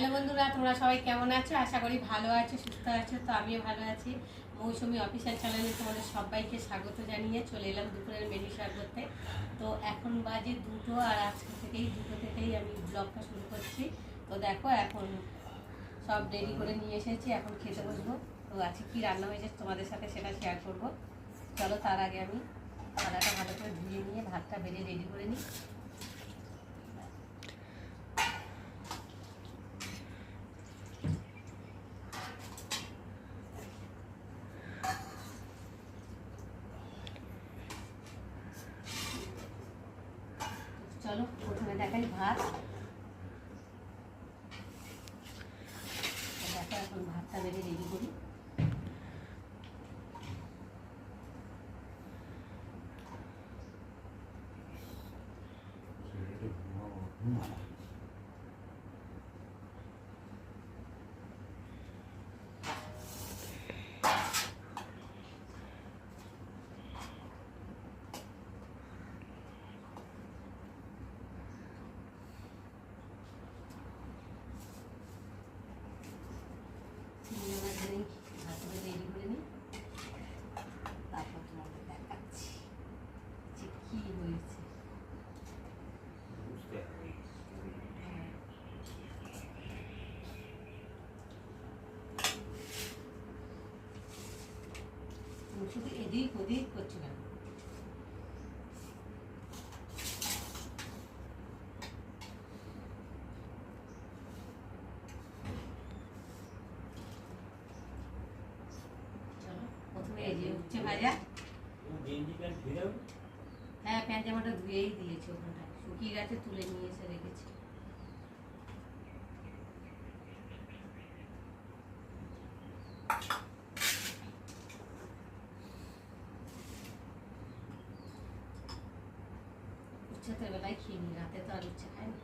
Hello বন্ধুরা, তোমরা সবাই কেমন আছো? আশা করি ভালো আছো, সুস্থ আছো। তো আমিও ভালো আছি। মৌসুমি অফিসার চ্যানেলে তোমাদের সবাইকে স্বাগত জানিয়ে চলে এলাম দুপুরের মেনু করতে। তো এখন বাজে দুটো, আর আজকে থেকেই, দুটো থেকেই আমি ব্লগটা শুরু করছি। তো দেখো, এখন সব রেডি করে নিয়ে এসেছি, এখন খেতে বসবো। তো আজকে কী রান্না হয়েছে তোমাদের সাথে সেটা শেয়ার করব। চলো তার আগে আমি আদাটা ভালো করে ধুয়ে নিয়ে, ভাতটা বেড়ে রেডি করে নিই চলো প্রথমে ভাত দেখো এখন ভাতটা বেড়ে রেডি করি চিংড়ি শুধু এদিক ওদিক করছো কেন চলো প্রথমে এই যে উচ্ছে ভাজা হ্যাঁ প্যান্ট জামাটা ধুয়েই দিয়েছি ওখানটায় শুকিয়ে গেছে তুলে নিয়ে এসে রেখেছি উচ্ছে বেলায় খেয়ে নিই রাতে তো আর উচ্ছে খাই না।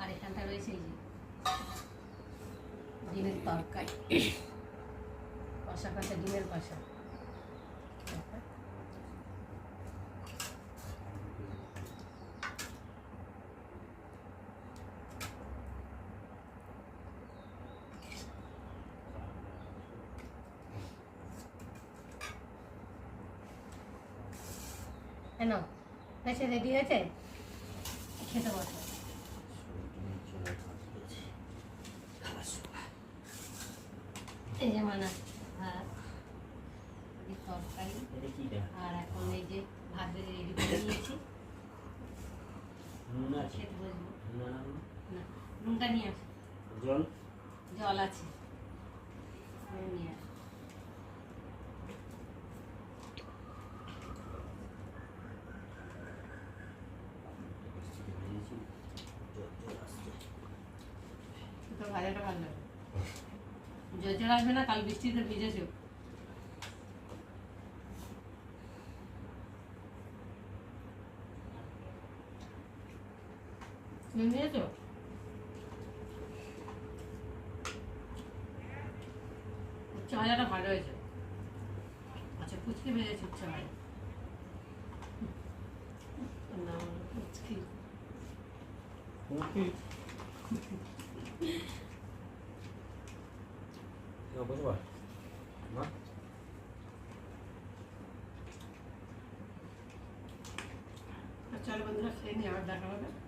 আর এখানটা রয়েছে যে, ডিমের তরকারি। কষা কষা ডিমের কষা। কেন হয়েছে রেডি হয়েছে? খেতে বসো। এই যে মানা ভাত তরকারি আর এখন এই যে ভাত রেডি করে নিয়েছি। খেতে বসবো। না নুনটা নিয়ে আসো। জল? জল আছে। নিয়ে আসো তো ভাজাটা ভালো লাগে জল আসবে না, কাল বৃষ্টিতে ভিজেছো নিয়েছো উচ্চ ভাজাটা ভালো হয়েছে। আচ্ছা পুচকি ভেজেছে উচ্চ ভাজা না পুচকি বুঝবা? না? চলো বন্ধুরা খেয়ে নিয়ে আবার দেখা হবে।